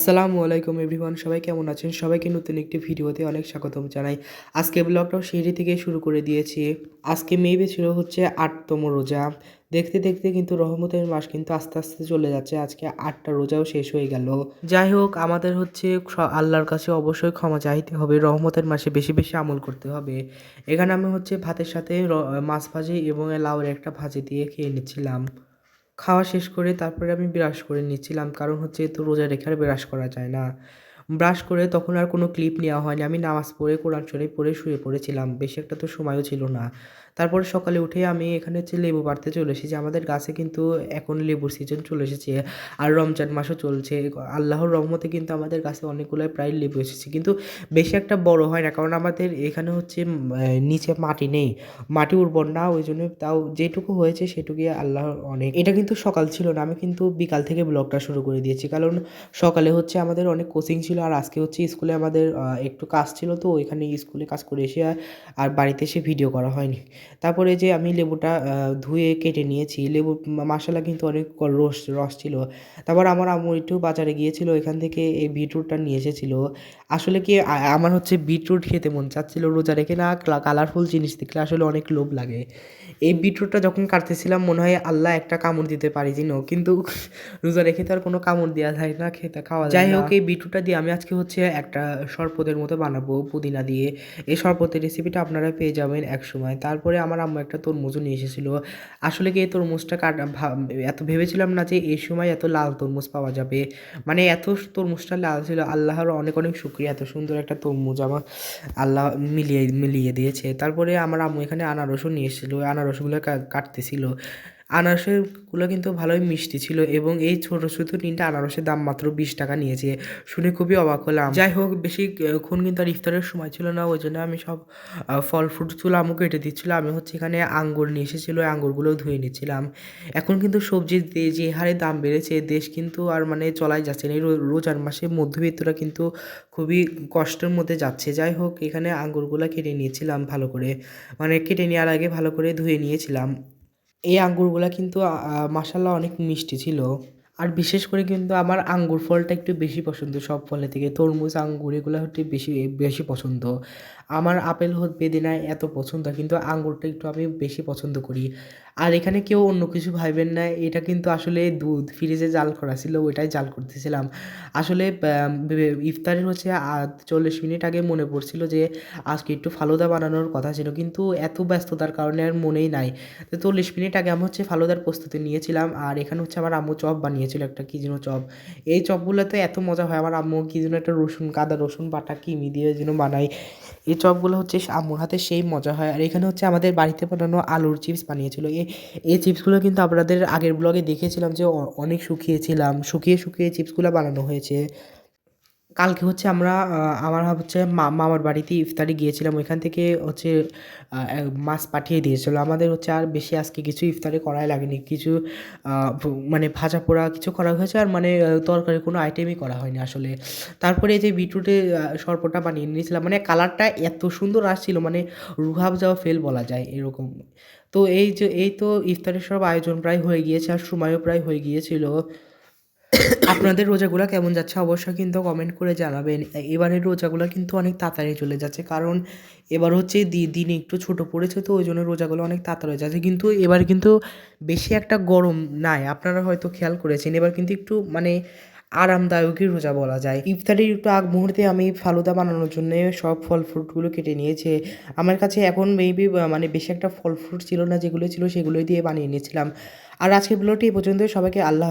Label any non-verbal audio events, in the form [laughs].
আসসালামু আলাইকুম এভরিওয়ান, সবাই কেমন আছেন? সবাইকে নতুন একটি ভিডিওতে অনেক স্বাগতম জানাই। আজকে ব্লগটাও সিঁড়ি থেকে শুরু করে দিয়েছি। আজকে মেবি ছিল হচ্ছে আটতম রোজা। দেখতে দেখতে কিন্তু রহমতের মাস কিন্তু আস্তে আস্তে চলে যাচ্ছে। আজকে আটটা রোজাও শেষ হয়ে গেল। যাই হোক, আমাদের হচ্ছে আল্লাহর কাছে অবশ্যই ক্ষমা চাইতে হবে, রহমতের মাসে বেশি বেশি আমল করতে হবে। এখানে আমি হচ্ছে ভাতের সাথে মাছ ভাজি এবং লাউয়ের একটা ভাজি দিয়ে খেয়ে নিচ্ছিলাম। খাওয়া শেষ করে তারপরে আমি ব্রাশ করে নিচ্ছিলাম। কারণ হচ্ছে তো রোজা রেখে আর ব্রাশ করা যায় না। ব্রাশ করে তখন আর কোনো ক্লিপ নেওয়া হয়নি। আমি নামাজ পড়ে কোরআন শরীফ পড়ে শুয়ে পড়েছিলাম। বেশি একটা তো সময়ও ছিল না। তারপরে সকালে উঠে আমি এখানে হচ্ছে লেবু পাড়তে চলে এসেছি। আমাদের গাছে কিন্তু এখন লেবুর সিজন চলে এসেছে আর রমজান মাসও চলছে। আল্লাহর রহমতে কিন্তু আমাদের গাছে অনেকগুলো প্রায় লেবু এসেছে। কিন্তু বেশি একটা বড় হয় না, কারণ আমাদের এখানে হচ্ছে নিচে মাটি নেই। মাটি উর্বর না, ওই জন্য তাও যেটুকু হয়েছে সেটুকুই আল্লাহর অনেক এটা কিন্তু সকাল ছিল না, আমি কিন্তু বিকাল থেকে ব্লগটা শুরু করে দিয়েছি। কারণ সকালে হচ্ছে আমাদের অনেক কোচিং ছিল আর আজকে হচ্ছে স্কুলে আমাদের একটু কাজ ছিল তো ওইখানে স্কুলে কাজ করে এসে আর বাড়িতে এসে ভিডিও করা হয়নি। তারপরে যে আমি লেবুটা ধুয়ে কেটে নিয়েছি। লেবু মশলা কিন্তু অনেক রস রস ছিল। তারপর আমার আম্মু একটু বাজারে গিয়েছিল এখান থেকে এই বিটরুটটা নিয়ে এসেছিল। আসলে কি আমার হচ্ছে বিটরুট খেতে মন চাচ্ছিল রোজা রেখে না কালারফুল জিনিস দেখলে আসলে অনেক লোভ লাগে। এই বিটরুটটা যখন কাটতেছিলাম মনে হয় আল্লাহ একটা কামড় দিতে পারি জিনো। কিন্তু [laughs] রোজা রেখে তো আর কোনো কামড় দেওয়া যায় না খেতে খাওয়া যায় যাই হোক এই বিটরুটটা দিয়ে আমি আজকে হচ্ছে একটা শরবতের মতো বানাবো পুদিনা দিয়ে। এই শরবতের রেসিপিটা আপনারা পেয়ে যাবেন এক সময় তারপরে আমার আম্মু একটা তরমুজও নিয়ে এসেছিল। আসলে কি এই তরমুজটা কাটা এত ভেবেছিলাম না যে এই সময় এত লাল তরমুজ পাওয়া যাবে। মানে এত তরমুজটা লাল ছিল, আল্লাহর অনেক অনেক শুক্রিয়া। এত সুন্দর একটা তরমুজ আমার আল্লাহ মিলিয়ে মিলিয়ে দিয়েছে। তারপরে আমার আম্মু এখানে আনারসও নিয়ে এসেছিল। আনারসগুলো কাটতেছিল। আনারসেরগুলো কিন্তু ভালোই মিষ্টি ছিল এবং এই ছোটো ছোটো তিনটা আনারসের দাম মাত্র বিশ টাকা নিয়েছে। শুনে খুবই অবাক হলাম। যাই হোক, বেশি বেশিক্ষণ কিন্তু আর ইফতারের সময় ছিল না, ওই জন্য আমি সব ফল ফ্রুটসগুলো আমু কেটে দিচ্ছিল। আমি হচ্ছে এখানে আঙ্গুর নিয়ে এসেছিল, ওই আঙ্গুরগুলোও ধুয়ে নিচ্ছিলাম। এখন কিন্তু সবজির যে হারে দাম বেড়েছে, দেশ কিন্তু আর মানে চলাই যাচ্ছে না। এই রোজার মাসে মধ্যবিত্তরা কিন্তু খুবই কষ্টের মধ্যে যাচ্ছে। যাই হোক, এখানে আঙ্গুরগুলো কেটে নিয়েছিলাম ভালো করে। মানে কেটে নেওয়ার আগে ভালো করে ধুয়ে নিয়েছিলাম। এই আঙ্গুরগুলা কিন্তু মাসাল্লাহ অনেক মিষ্টি ছিল। আর বিশেষ করে কিন্তু আমার আঙ্গুর ফলটা একটু বেশি পছন্দ সব ফলের থেকে। তরমুজ আঙ্গুর এগুলো হচ্ছে বেশি বেশি পছন্দ। আমার আপেল হোক বেদিনা এত পছন্দ, কিন্তু আঙ্গুরটা একটু আমি বেশি পছন্দ করি। আর এখানে কেউ অন্য কিছু ভাববেন না, এটা কিন্তু আসলে দুধ, ফ্রিজে জাল করা ছিল, ওইটাই জাল করতেছিলাম। আসলে ইফতারের হচ্ছে চল্লিশ মিনিট আগে মনে পড়ছিল যে, আজকে একটু ফালুদা বানানোর কথা ছিল, কিন্তু এত ব্যস্ততার কারণে আর মনেই নাই। তো চল্লিশ মিনিট আগে আমি হচ্ছে ফালুদার প্রস্তুতি নিয়েছিলাম, আর এখানে হচ্ছে আমার আম্মু চপ বানিয়েছিল একটা কি যেন চপ। এই চপগুলোতে এত মজা হয়। আমার আম্মু কি যেন একটা রসুন, কাদা রসুন, বাটা, কিমি দিয়ে যেন বানাই এই চপগুলো হচ্ছে আম্মুর হাতে সেই মজা হয়। আর এখানে হচ্ছে আমাদের বাড়িতে বানানো আলুর চিপস বানিয়েছিল। এই এই চিপসগুলো কিন্তু আপনাদের আগের ব্লগে দেখেছিলাম যে অনেক শুকিয়েছিলাম। শুকিয়ে শুকিয়ে চিপসগুলো বানানো হয়েছে। কালকে হচ্ছে আমরা আমার হচ্ছে মামার বাড়িতে ইফতারি গিয়েছিলাম। ওইখান থেকে হচ্ছে মাছ পাঠিয়ে দিয়েছিল। আমাদের হচ্ছে আর বেশি আজকে কিছু ইফতারি করাই লাগেনি। কিছু মানে ভাজা পোড়া কিছু করা হয়েছে আর মানে তরকারি কোনো আইটেমই করা হয়নি আসলে। তারপরে এই যে বিটরুটে শরবতটা বানিয়ে নিয়েছিলাম। মানে কালারটা এত সুন্দর আসছিল মানে রুহাব যাওয়া ফেল বলা যায় এরকম। তো এই যে, এই তো ইফতারের সব আয়োজন প্রায় হয়ে গিয়েছে আর সময়ও প্রায় হয়ে গিয়েছিল। আপনাদের রোজাগুলো কেমন যাচ্ছে অবশ্যই কিন্তু কমেন্ট করে জানাবেন। এবারের রোজাগুলো কিন্তু অনেক তাড়াতাড়ি চলে যাচ্ছে কারণ এবার হচ্ছে দিন একটু ছোট পড়েছে তো ওই জন্য রোজাগুলো অনেক তাড়াতাড়ি যাচ্ছে। কিন্তু এবার কিন্তু বেশি একটা গরম নাই, আপনারা হয়তো খেয়াল করেছেন। এবার কিন্তু একটু মানে আরামদায়কই রোজা বলা যায়। ইফতারির একটু আগ মুহূর্তে আমি ফালুদা বানানোর জন্য সব ফল ফ্রুটগুলো কেটে নিয়েছে। আমার কাছে এখন মেবি মানে বেশি একটা ফল ফ্রুট ছিল না যেগুলো ছিল সেগুলোই দিয়ে বানিয়ে নিয়েছিলাম। আর আজকের ব্লগটি এ পর্যন্ত সবাইকে আল্লাহ